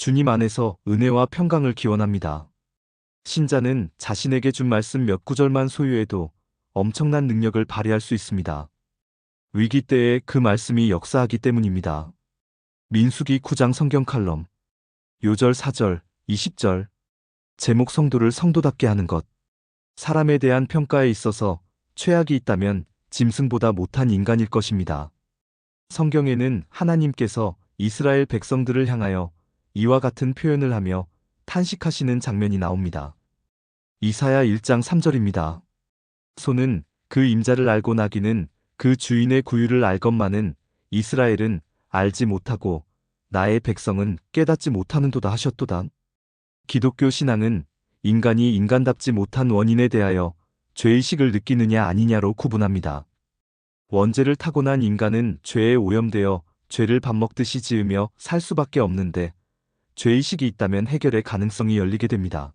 주님 안에서 은혜와 평강을 기원합니다. 신자는 자신에게 준 말씀 몇 구절만 소유해도 엄청난 능력을 발휘할 수 있습니다. 위기 때에 그 말씀이 역사하기 때문입니다. 민수기 9장 성경 칼럼 요절 4절 20절 제목 성도를 성도답게 하는 것 사람에 대한 평가에 있어서 최악이 있다면 짐승보다 못한 인간일 것입니다. 성경에는 하나님께서 이스라엘 백성들을 향하여 이와 같은 표현을 하며 탄식하시는 장면이 나옵니다. 이사야 1장 3절입니다. 소는 그 임자를 알고 나기는 그 주인의 구유를 알건만은 이스라엘은 알지 못하고 나의 백성은 깨닫지 못하는도다 하셨도다. 기독교 신앙은 인간이 인간답지 못한 원인에 대하여 죄의식을 느끼느냐 아니냐로 구분합니다. 원죄를 타고난 인간은 죄에 오염되어 죄를 밥 먹듯이 지으며 살 수밖에 없는데 죄의식이 있다면 해결의 가능성이 열리게 됩니다.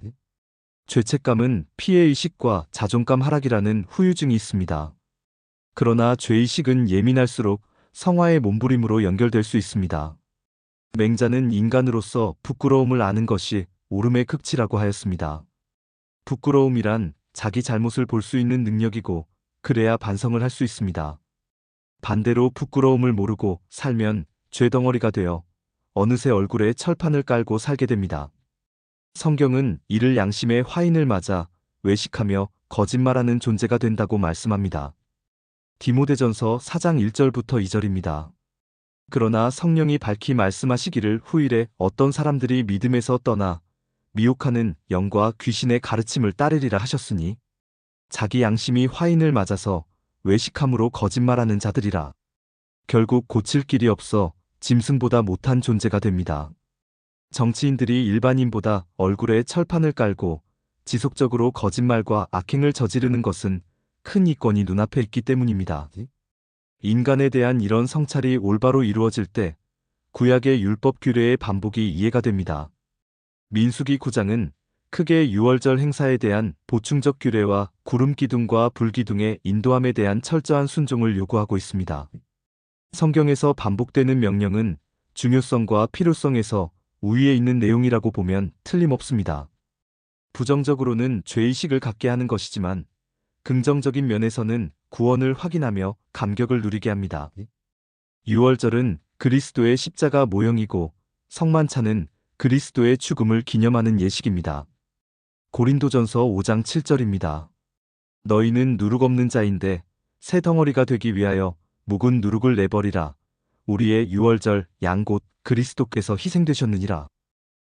죄책감은 피해의식과 자존감 하락이라는 후유증이 있습니다. 그러나 죄의식은 예민할수록 성화의 몸부림으로 연결될 수 있습니다. 맹자는 인간으로서 부끄러움을 아는 것이 오름의 극치라고 하였습니다. 부끄러움이란 자기 잘못을 볼 수 있는 능력이고 그래야 반성을 할 수 있습니다. 반대로 부끄러움을 모르고 살면 죄덩어리가 되어 어느새 얼굴에 철판을 깔고 살게 됩니다. 성경은 이를 양심의 화인을 맞아 외식하며 거짓말하는 존재가 된다고 말씀합니다. 디모데전서 4장 1절부터 2절입니다. 그러나 성령이 밝히 말씀하시기를 후일에 어떤 사람들이 믿음에서 떠나 미혹하는 영과 귀신의 가르침을 따르리라 하셨으니 자기 양심이 화인을 맞아서 외식함으로 거짓말하는 자들이라 결국 고칠 길이 없어 짐승보다 못한 존재가 됩니다. 정치인들이 일반인보다 얼굴에 철판을 깔고 지속적으로 거짓말과 악행을 저지르는 것은 큰 이권이 눈앞에 있기 때문입니다. 인간에 대한 이런 성찰이 올바로 이루어질 때 구약의 율법 규례의 반복이 이해가 됩니다. 민수기 9장은 크게 유월절 행사에 대한 보충적 규례와 구름 기둥과 불 기둥의 인도함에 대한 철저한 순종을 요구하고 있습니다. 성경에서 반복되는 명령은 중요성과 필요성에서 우위에 있는 내용이라고 보면 틀림없습니다. 부정적으로는 죄의식을 갖게 하는 것이지만 긍정적인 면에서는 구원을 확인하며 감격을 누리게 합니다. 유월절은 그리스도의 십자가 모형이고 성만찬은 그리스도의 죽음을 기념하는 예식입니다. 고린도전서 5장 7절입니다. 너희는 누룩 없는 자인데 새 덩어리가 되기 위하여 묵은 누룩을 내버리라. 우리의 유월절 양곧 그리스도께서 희생되셨느니라.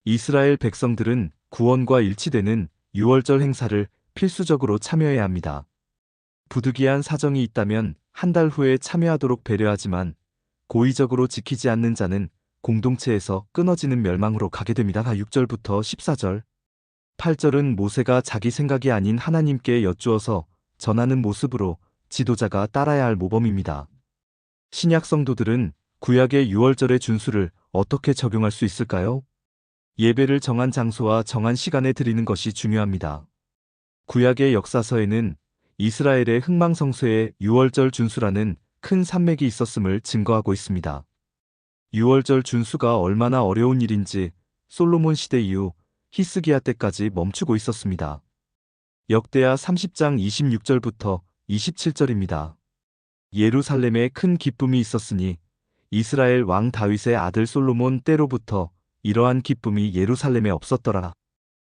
이스라엘 백성들은 구원과 일치되는 유월절 행사를 필수적으로 참여해야 합니다. 부득이한 사정이 있다면 한 달 후에 참여하도록 배려하지만 고의적으로 지키지 않는 자는 공동체에서 끊어지는 멸망으로 가게 됩니다. 6절부터 14절. 8절은 모세가 자기 생각이 아닌 하나님께 여쭈어서 전하는 모습으로 지도자가 따라야 할 모범입니다. 신약 성도들은 구약의 유월절의 준수를 어떻게 적용할 수 있을까요? 예배를 정한 장소와 정한 시간에 드리는 것이 중요합니다. 구약의 역사서에는 이스라엘의 흥망성쇠의 유월절 준수라는 큰 산맥이 있었음을 증거하고 있습니다. 유월절 준수가 얼마나 어려운 일인지 솔로몬 시대 이후 히스기야 때까지 멈추고 있었습니다. 역대하 30장 26절부터 27절입니다. 예루살렘에 큰 기쁨이 있었으니 이스라엘 왕 다윗의 아들 솔로몬 때로부터 이러한 기쁨이 예루살렘에 없었더라.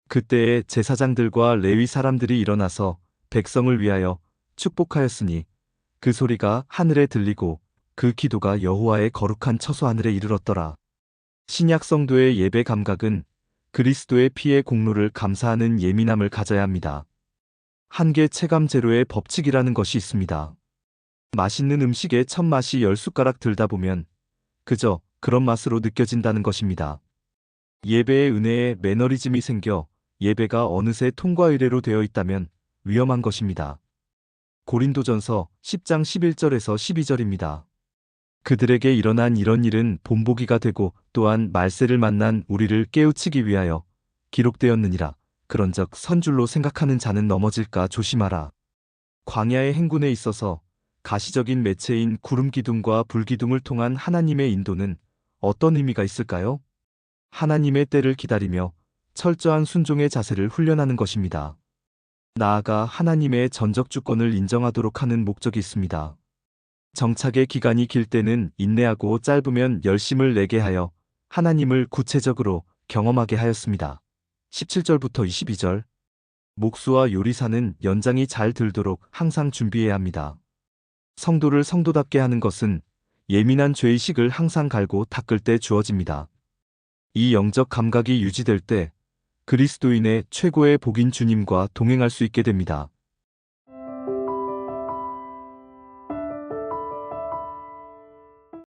그때에 제사장들과 레위 사람들이 일어나서 백성을 위하여 축복하였으니 그 소리가 하늘에 들리고 그 기도가 여호와의 거룩한 처소 하늘에 이르렀더라. 신약 성도의 예배 감각은 그리스도의 피의 공로를 감사하는 예민함을 가져야 합니다. 한계 체감 제로의 법칙이라는 것이 있습니다. 맛있는 음식에 첫 맛이 열 숟가락 들다 보면 그저 그런 맛으로 느껴진다는 것입니다. 예배의 은혜에 매너리즘이 생겨 예배가 어느새 통과 의례로 되어 있다면 위험한 것입니다. 고린도전서 10장 11절에서 12절입니다. 그들에게 일어난 이런 일은 본보기가 되고 또한 말세를 만난 우리를 깨우치기 위하여 기록되었느니라. 그런적 선줄로 생각하는 자는 넘어질까 조심하라. 광야의 행군에 있어서 가시적인 매체인 구름 기둥과 불 기둥을 통한 하나님의 인도는 어떤 의미가 있을까요? 하나님의 때를 기다리며 철저한 순종의 자세를 훈련하는 것입니다. 나아가 하나님의 전적 주권을 인정하도록 하는 목적이 있습니다. 정착의 기간이 길 때는 인내하고 짧으면 열심을 내게 하여 하나님을 구체적으로 경험하게 하였습니다. 17절부터 22절 목수와 요리사는 연장이 잘 들도록 항상 준비해야 합니다. 성도를 성도답게 하는 것은 예민한 죄의식을 항상 갈고 닦을 때 주어집니다. 이 영적 감각이 유지될 때 그리스도인의 최고의 복인 주님과 동행할 수 있게 됩니다.